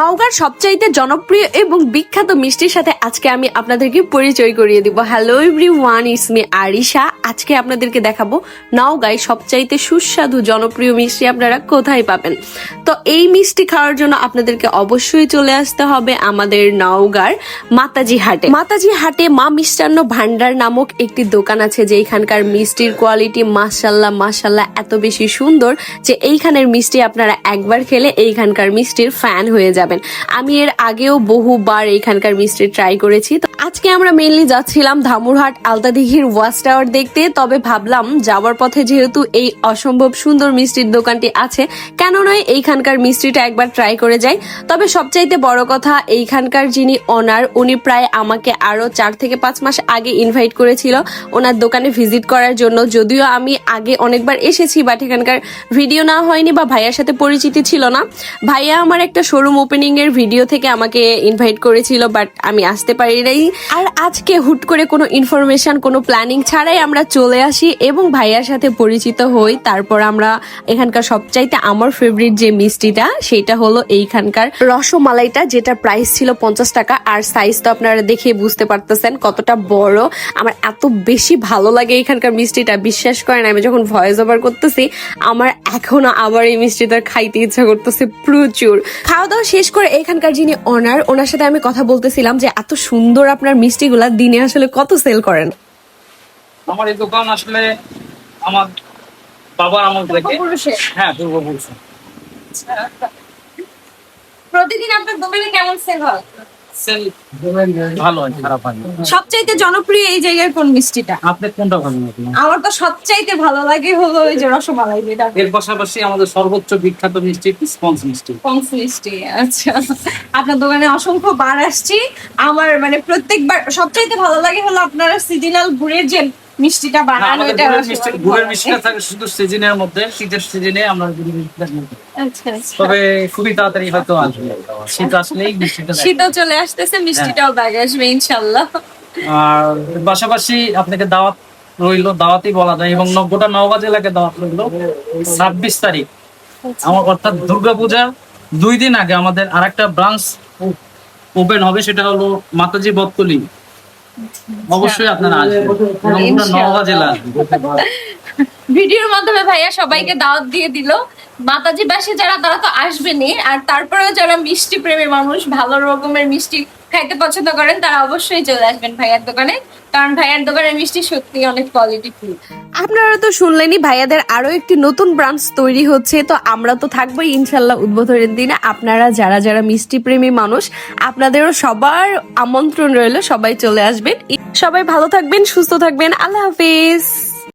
নওগাঁর সবচাইতে জনপ্রিয় এবং বিখ্যাত মিষ্টির সাথে আজকে আমি আপনাদেরকে পরিচয় করিয়ে দিব। Hello every it's me Arisha আজকে আপনাদেরকে দেখাবো নওগাঁয় সবচাইতে সুস্বাদু জনপ্রিয় মিষ্টি আপনারা কোথায় পাবেন। তো এই মিষ্টি খাওয়ার জন্য আপনাদেরকে অবশ্যই চলে আসতে হবে আমাদের নওগাঁর মাতাজি হাটে। মাতাজি হাটে মা মিষ্টান্ন ভান্ডার নামক একটি দোকান আছে যে এখানকার মিষ্টির কোয়ালিটি মাসাল্লাহ মাসাল্লাহ এত বেশি সুন্দর যে এইখানের মিষ্টি আপনারা একবার খেলে এইখানকার মিষ্টির ফ্যান হয়ে যাবেন আমি এর আগেও বহুবার এইখানকার মিষ্টি ট্রাই করেছি। তো আজকে আমরা মেনলি যাচ্ছিলাম ধামুরহাট, আলতাদিঘির ওয়াচ টাওয়ার দেখতে। তবে ভাবলাম যাওয়ার পথে যেহেতু এই অসম্ভব সুন্দর মিষ্টির দোকানটি আছে, কেন নয় এইখানকার মিষ্টিটা একবার ট্রাই করে যাই। তবে সবচাইতে বড় কথা, এইখানকার যিনি ওনার উনি প্রায় আমাকে আরও চার থেকে পাঁচ মাস আগে ইনভাইট করেছিল ওনার দোকানে ভিজিট করার জন্য। যদিও আমি আগে অনেকবার এসেছি বাট এখানকার ভিডিও না হয়নি বা ভাইয়ার সাথে পরিচিতি ছিল না। ভাইয়া আমার একটা শোরুম ওপেনিং এর ভিডিও থেকে আমাকে ইনভাইট করেছিল বাট আমি আসতে পারি নাই। আর আজকে হুট করে কোনো ইনফরমেশন কোনো প্ল্যানিং ছাড়াই আমরা চলে আসি এবং ভাইয়ার সাথে পরিচিত হই। তারপর আমরা এখানকার সবচাইতে আমার ফেভারিট যে মিষ্টিটা, সেটা হলো এইখানকার রসমালাইটা যেটা প্রাইস ছিল পঞ্চাশ টাকা। আর সাইজ তো আপনারা দেখে বুঝতে পারতেছেন কতটা বড়। আমার এত বেশি ভালো লাগে এখানকার মিষ্টিটা, বিশ্বাস করেন, আমি যখন ভয়েস ওভার করতেছি, আমার এখনও আবার এই মিষ্টিটা খাইতে ইচ্ছা করতেছে প্রচুর। খাওয়া দাওয়া শেষ করে এখানকার যিনি অনার ওনার সাথে আমি কথা বলতেছিলাম যে এত সুন্দর আপনার মিষ্টিগুলা দিনে আসলে কত সেল করেন? আমার এই দোকান আসলে আমার বাবার আমল থেকে? হ্যাঁ পূর্বপুরুষ প্রতিদিন আপনার দোকানে কেমন সেল হয়? ভালো খারাপ সবচাইতে জনপ্রিয় এই জায়গার কোন মিষ্টিটা? আপনার কোনটা ভালো লাগে আমার তো সবচাইতে ভালো লাগে হলো ওই যে রসমালাই যেটা। এর পাশাপাশি আমাদের সর্বোচ্চ বিখ্যাত মিষ্টি স্পঞ্জ মিষ্টি। স্পঞ্জ মিষ্টি আচ্ছা। আপনার দোকানে অসংখ্য বার আসছি। আমার মানে প্রত্যেকবার সবচাইতে ভালো লাগে হলো আপনারা সিজনাল গুড়ের যে মিষ্টিটা বানানো এটা গুড়ের মিষ্টিটা থাকে শুধু সিজনের মধ্যে শীতের সিজনে আমরা। আচ্ছা আচ্ছা। তবে খুবই তাড়াতাড়ি হয়তো আসবে। শীত আসলেই মিষ্টিটা। শীতও চলে আসতেছে মিষ্টিটাও ব্যাগ আসবে ইনশাল্লাহ আর পাশাপাশি আপনাকে দাওয়াত রইল দাওয়াতই বলা যায় এবং গোটা নওগাঁ জেলাকে দাওয়াত রইল। ছাব্বিশ তারিখ আমার অর্থাৎ দুর্গাপূজার দুই দিন আগে আমাদের আরেকটা ব্রাঞ্চ ওপেন হবে সেটা হলো মাতাজি বত্তলি অবশ্যই আপনারা আসবেন গোটা নওগাঁ জেলা। ভিডিওর মাধ্যমে ভাইয়া সবাইকে দাওয়াত দিয়ে দিল। মাতাজি বাসে যারা, তারা তো আসবেনই। আর তারপরেও যারা মিষ্টি প্রেমী মানুষ, ভালো রকমের মিষ্টি খাইতে পছন্দ করেন, তারা অবশ্যই চলে আসবেন ভাইয়ার দোকানে। কারণ ভাইয়ার দোকানের মিষ্টি সত্যি অনেক কোয়ালিটি ফুল আপনারা তো শুনলেনই, ভাইয়াদের আরও একটি নতুন ব্রাঞ্চ তৈরি হচ্ছে। তো আমরা তো থাকবোই ইনশাল্লাহ উদ্বোধনের দিনে। আপনারা যারা যারা মিষ্টি প্রেমী মানুষ, আপনাদেরও সবার আমন্ত্রণ রইল, সবাই চলে আসবেন। সবাই ভালো থাকবেন, সুস্থ থাকবেন। আল্লাহ হাফিজ।